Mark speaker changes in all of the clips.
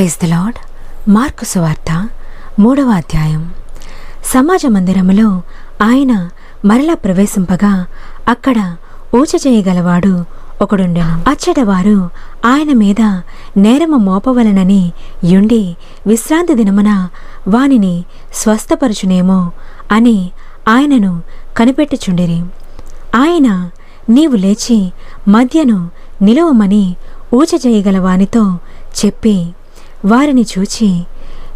Speaker 1: Praise the lord mark సువార్త మూడవ అధ్యాయం. సమాజ మందిరములో ఆయన మరలా ప్రవేశింపగా అక్కడ ఊచ చేయగలవాడు ఒకడుండెను. అచ్చటవారు ఆయన మీద నేరము మోపవలనని యుండి విశ్రాంతి దినమున వానిని స్వస్థపరచునేమో అని ఆయనను కనిపెట్టుచుండిరి. ఆయన నీవు లేచి మధ్యను నిలవమని ఊచ చేయగల వానితో చెప్పి వారిని చూచి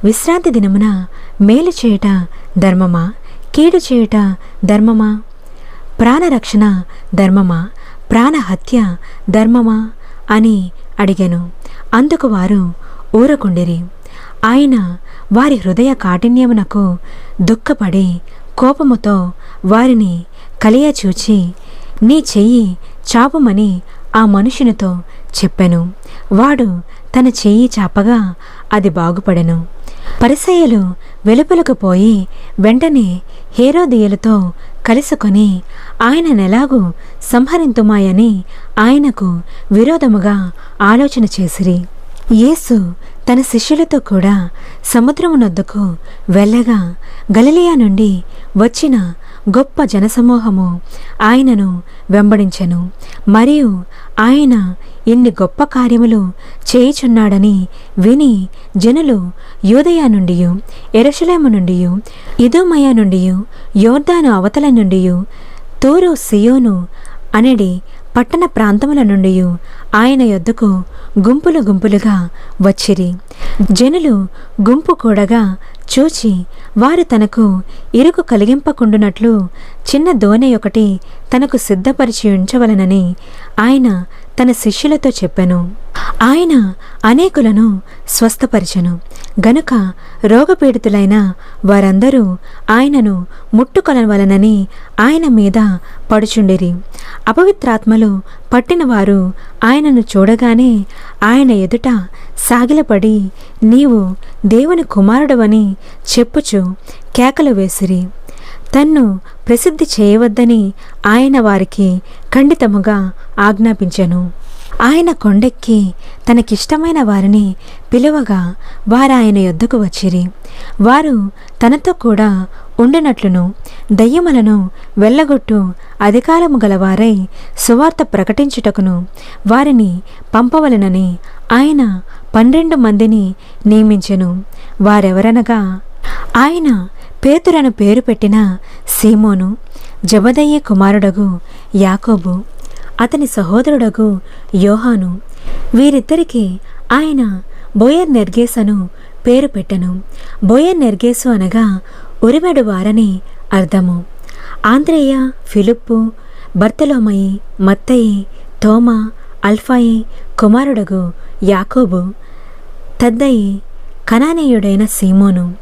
Speaker 1: విశ్రాంతి దినమున మేలు చేయుట ధర్మమా? కీడు చేయుట ధర్మమా? ప్రాణరక్షణ ధర్మమా? ప్రాణహత్య ధర్మమా? అని అడిగాను. అందుకు వారు ఊరకుండిరి. ఆయన వారి హృదయ కాఠిన్యమునకు దుఃఖపడి కోపముతో వారిని కలియచూచి నీ చెయ్యి చాపుమని ఆ మనుషునితో చెప్పెను. వాడు తన చెయ్యి చాపగా అది బాగుపడెను. పరిసయ్యలు వెలుపలకు పోయి వెంటనే హేరోదియలతో కలుసుకొని ఆయన నెలాగూ సంహరింతుమాయని ఆయనకు విరోధముగా ఆలోచన చేసిరి. యేసు తన శిష్యులతో కూడా సముద్రమునొద్దకు వెళ్ళగా గలిలియా నుండి వచ్చిన గొప్ప జనసమూహము ఆయనను వెంబడించెను. మరియు ఆయన ఇన్ని గొప్ప కార్యములు చేయుచున్నాడని విని జనులు యూదయ నుండి ఎరషలేము నుండి ఇదోమయ నుండి యోర్దాను అవతల నుండి తూరు సియోను అనేది పట్టణ ప్రాంతముల నుండి ఆయన యొద్దకు గుంపులు గుంపులుగా వచ్చిరి. జనులు గుంపు కూడగా చూచి వారు తనకు ఇరుకు కలిగింపకుండునట్లు చిన్న దోనె ఒకటి తనకు సిద్ధపరిచి ఉంచవలనని ఆయన తన శిష్యులతో చెప్పెను. ఆయన అనేకులను స్వస్థపరిచెను. గనుక రోగపీడితులైన వారందరూ ఆయనను ముట్టుకొనవలనని ఆయన మీద పడుచుండిరి. అపవిత్రాత్మలు పట్టినవారు ఆయనను చూడగానే ఆయన ఎదుట సాగిలపడి నీవు దేవుని కుమారుడవని చెప్పుచు కేకలు వేసిరి. తన్ను ప్రసిద్ధి చేయవద్దని ఆయన వారికి ఖండితముగా ఆజ్ఞాపించెను. ఆయన కొండెక్కి తనకిష్టమైన వారిని పిలువగా వారాయన యొద్దకు వచ్చిరి. వారు తనతో కూడా ఉండినట్లును దయ్యములను వెళ్ళగొట్టు అధికారము గలవారై సువార్త ప్రకటించుటకును వారిని పంపవలనని ఆయన పన్నెండు మందిని నియమించెను. వారెవరనగా ఆయన పేతురను పేరు పెట్టిన సీమోను జబదయ్య కుమారుడగు యాకోబు అతని సహోదరుడగు యోహాను వీరిద్దరికి ఆయన బోయర్ నెర్గేసను పేరు పెట్టెను. బోయర్ నెర్గేసు అనగా ఉరిమెడు వారని అర్థము. ఆంద్రేయ ఫిలిప్పు బర్తలోమయి మత్తయి తోమ అల్ఫాయి కుమారుడగు యాకోబు తద్దయి కనానీయుడైన సీమోను.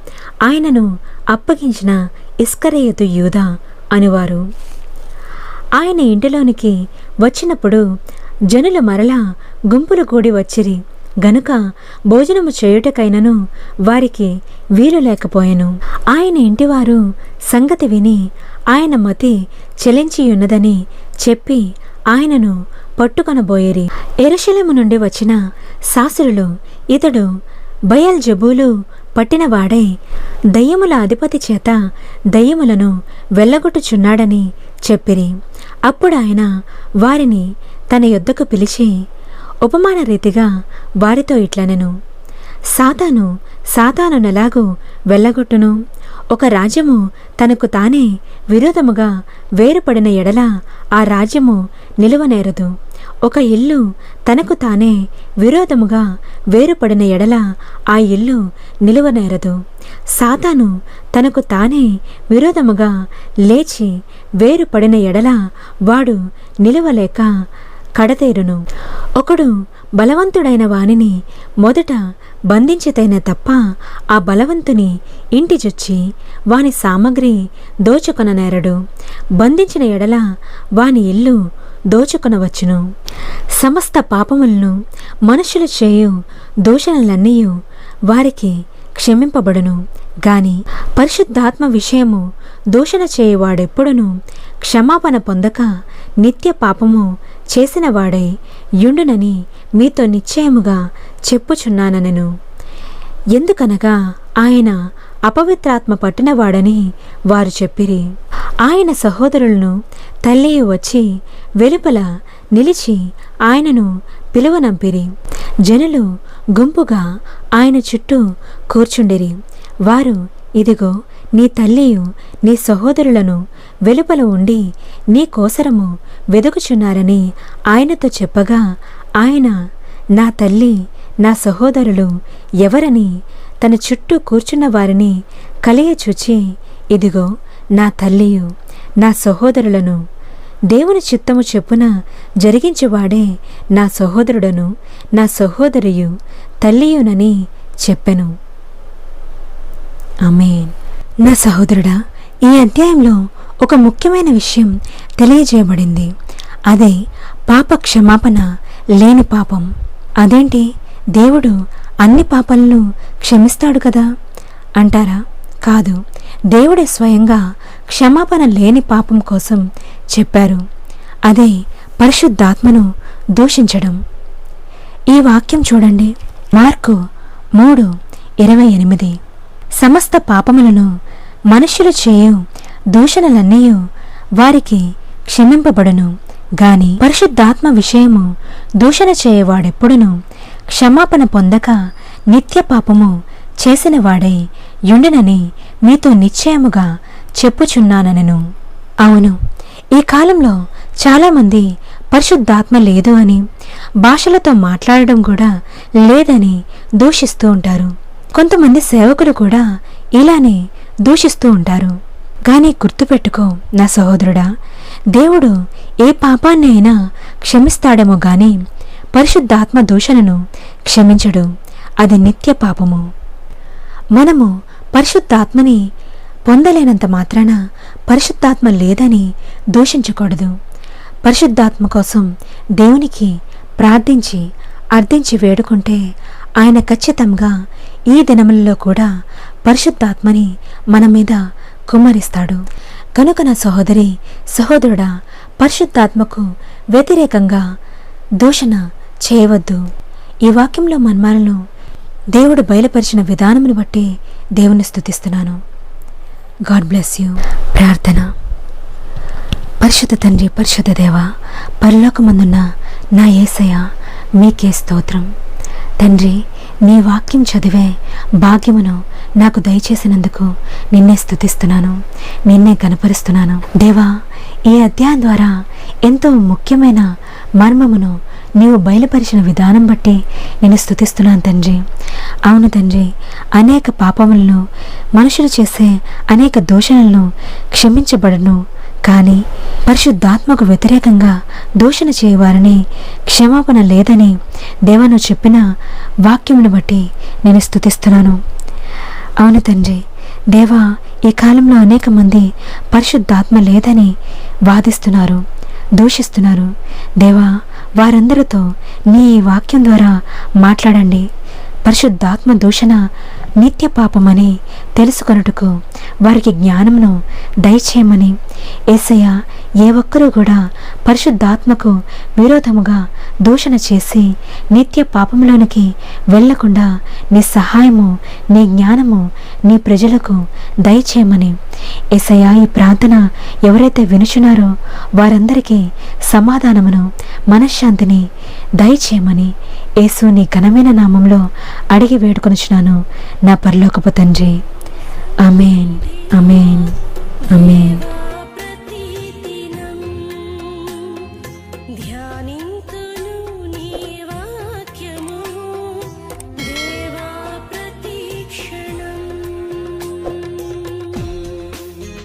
Speaker 1: ఆయనను అప్పగించిన ఇస్కరేయుతు యూదా అనువారు. ఆయన ఇంటిలోనికి వచ్చినప్పుడు జనులు మరలా గుంపులు కూడి వచ్చిరి. గనుక భోజనము చేయుటకైనను వారికి వీలు లేకపోయాను. ఆయన ఇంటివారు సంగతి విని ఆయన మతి చెలించియున్నదని చెప్పి ఆయనను పట్టుకొనబోయేరి. ఎరుశలము నుండి వచ్చిన శాస్త్రులు ఇతడు బయల్ జబూలు పట్టినవాడై దయ్యముల అధిపతి చేత దయ్యములను వెళ్ళగొట్టుచున్నాడని చెప్పిరి. అప్పుడు ఆయన వారిని తన యొద్దకు పిలిచి ఉపమాన రీతిగా వారితో ఇట్లనెను. సాతాను సాతానునెలాగూ వెళ్ళగొట్టును. ఒక రాజ్యము తనకు తానే విరోధముగా వేరుపడిన ఎడల ఆ రాజ్యము నిలువనేరదు. ఒక ఇల్లు తనకు తానే విరోధముగా వేరుపడిన ఎడల ఆ ఇల్లు నిలువనేరదు. సాతాను తనకు తానే విరోధముగా లేచి వేరుపడిన ఎడల వాడు నిలువలేక కడతేరును. ఒకడు బలవంతుడైన వానిని మొదట బంధించితైన తప్ప ఆ బలవంతుని ఇంటి జొచ్చి వాని సామగ్రి దోచుకొననేరడు. బంధించిన ఎడల వాని ఇల్లు దోచుకొనవచ్చును. సమస్త పాపములను మనుషులు చేయు దోషణలన్నీయు వారికి క్షమింపబడును. గాని పరిశుద్ధాత్మ విషయము దూషణ చేయువాడెప్పుడును క్షమాపణ పొందక నిత్య పాపము చేసినవాడై యుండునని మీతో నిశ్చయముగా చెప్పుచున్నాననెను. ఎందుకనగా ఆయన అపవిత్రాత్మ పట్టినవాడని వారు చెప్పిరి. ఆయన సహోదరులను తల్లి వచ్చి వెలుపల నిలిచి ఆయనను పిలువనంపిరి. జనులు గుంపుగా ఆయన చుట్టూ కూర్చుండిరి. వారు ఇదిగో నీ తల్లియు నీ సహోదరులను వెలుపల ఉండి నీ కోసరము వెదుకుచున్నారని ఆయనతో చెప్పగా ఆయన నా తల్లి నా సహోదరులు ఎవరని తన చుట్టూ కూర్చున్న వారిని కలియచూచి ఇదిగో నా తల్లియు నా సహోదరులను దేవుని చిత్తము చెప్పున జరిగించువాడే నా సహోదరుడను నా సహోదరియు తల్లియునని చెప్పెను. అమేన్ నా సహోదరుడా ఈ అధ్యాయంలో ఒక ముఖ్యమైన విషయం తెలియజేయబడింది. అదే పాప క్షమాపణ లేని పాపం. అదేంటి? దేవుడు అన్ని పాపాలను క్షమిస్తాడు కదా? అంటారా? కాదు. దేవుడే స్వయంగా క్షమాపణ లేని పాపం కోసం చెప్పారు. అదే పరిశుద్ధాత్మను దూషించడం. ఈ వాక్యం చూడండి. మార్కు మూడు ఇరవై ఎనిమిది. సమస్త పాపములను మనుష్యులు చేయు దూషణలన్నీ వారికి క్షమింపబడును. గాని పరిశుద్ధాత్మ విషయము దూషణ చేయవాడెప్పుడును క్షమాపణ పొందక నిత్య పాపము చేసిన వాడై యుండనని మీతో నిశ్చయముగా చెప్పుచున్నానను అవును ఈ కాలంలో చాలామంది పరిశుద్ధాత్మ లేదు అని భాషలతో మాట్లాడడం కూడా లేదని దూషిస్తూ ఉంటారు. కొంతమంది సేవకులు కూడా ఇలానే దూషిస్తూ ఉంటారు. కానీ గుర్తుపెట్టుకో నా సహోదరుడా దేవుడు ఏ పాపాన్ని అయినా క్షమిస్తాడేమో గాని పరిశుద్ధాత్మ దూషణను క్షమించడు. అది నిత్య పాపము. మనము పరిశుద్ధాత్మని పొందలేనంత మాత్రాన పరిశుద్ధాత్మ లేదని దూషించకూడదు. పరిశుద్ధాత్మ కోసం దేవునికి ప్రార్థించి అర్థించి వేడుకుంటే ఆయన ఖచ్చితంగా ఈ దినములలో కూడా పరిశుద్ధాత్మని మన మీద కుమ్మరిస్తాడు. కనుక నా సహోదరి సహోదరుడా పరిశుద్ధాత్మకు వ్యతిరేకంగా దూషణ చేయవద్దు. ఈ వాక్యంలో మన్మాలను దేవుడు బయలుపరిచిన విధానమును బట్టి దేవుని స్తుతిస్తున్నాను. God bless you. ప్రార్థన. పరిశుద్ధ తండ్రి పరిశుద్ధ దేవ పరిలోకమందున్న నా ఏసయ మీకే స్తోత్రం. తండ్రి నీ వాక్యం చదివే భాగ్యమును నాకు దయచేసినందుకు నిన్నే స్థుతిస్తున్నాను నిన్నే కనపరుస్తున్నాను దేవా ఈ అధ్యాయం ద్వారా ఎంతో ముఖ్యమైన మర్మమును నీవు బయలుపరిచిన విధానం బట్టి నేను స్థుతిస్తున్నాను తండ్రి. అవును తండ్రి అనేక పాపములను మనుషులు చేసే అనేక దోషణలను క్షమించబడను కానీ పరిశుద్ధాత్మకు వ్యతిరేకంగా దూషణ చేయవారని క్షమాపణ లేదని దేవను చెప్పిన వాక్యమును బట్టి నేను స్తుతిస్తున్నాను. అవును తండ్రి దేవా ఈ కాలంలో అనేక మంది పరిశుద్ధాత్మ లేదని వాదిస్తున్నారు దూషిస్తున్నారు. దేవా వారందరితో నీ ఈ వాక్యం ద్వారా మాట్లాడండి. పరిశుద్ధాత్మ దూషణ నిత్య పాపమని తెలుసుకొనుటకు వారికి జ్ఞానమును దయచేయమని ఏసయ్య ఏ ఒక్కరూ కూడా పరిశుద్ధాత్మకు విరోధముగా దూషణ చేసి నిత్య పాపములోనికి వెళ్ళకుండా నీ సహాయము నీ జ్ఞానము నీ ప్రజలకు దయచేయమని ఎసయా ఈ ప్రార్థన ఎవరైతే వినుచున్నారో వారందరికీ సమాధానమును మనశ్శాంతిని దయచేయమని యేసు నీ ఘనమైన నామంలో అడిగి వేడుకొనిచున్నాను. నా పరలోకపు తండ్రి. అమేన్ అమేన్ అమేన్